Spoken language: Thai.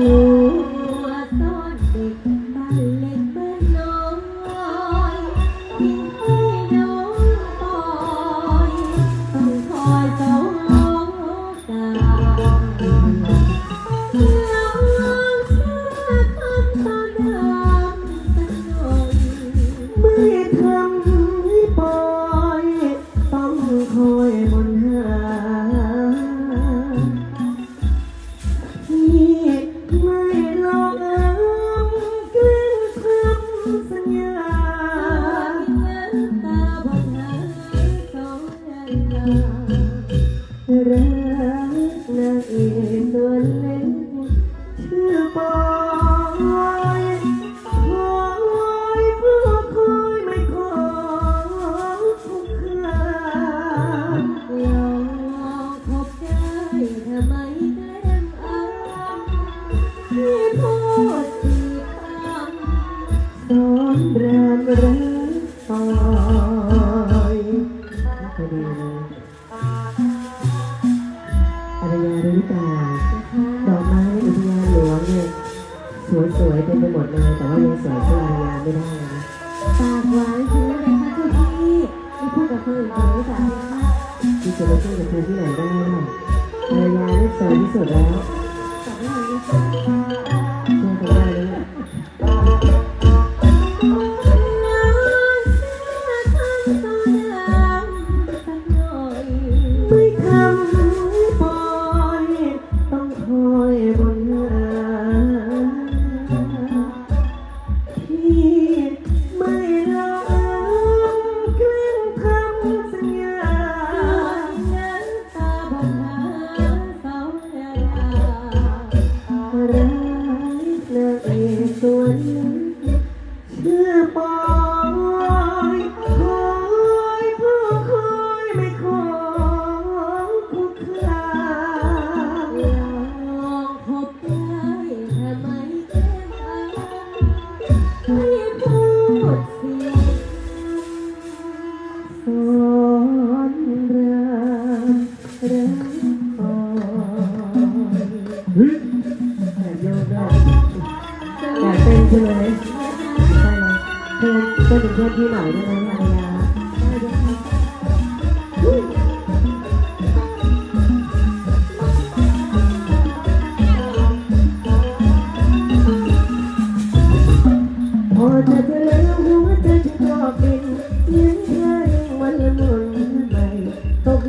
ตั สัญญาตาบอดหาสองนาฬิการักนางเอกตัวเล็กชื่อปอยคอยเพื่อคอยไม่ขอทุกคราลองพบได้ทำไม พอดียอารยารู้เปล่าดอกไม้ในอุทยานหลวงเนี่ยสวยๆเต็มไปหมดเลยแต่ว่ายังสวยสู้อารยาไม่ได้นะปากหวานซื้อเลยค่ะทุกที่ไม่พูดกับคนอื่นเลยค่ะที่จะมาช่วยกับเธอที่ไหนได้ล่ะอารยาได้สวยที่สุดแล้วสองนาฬิก อนรามรักปอยเฮ้ยอยากโยนด้วยอยากเต้นใช่ไหมใช่เลยเพื่อนเพื่อนเป็นเพื่อนพี่หน่อยได้ไหม วันละ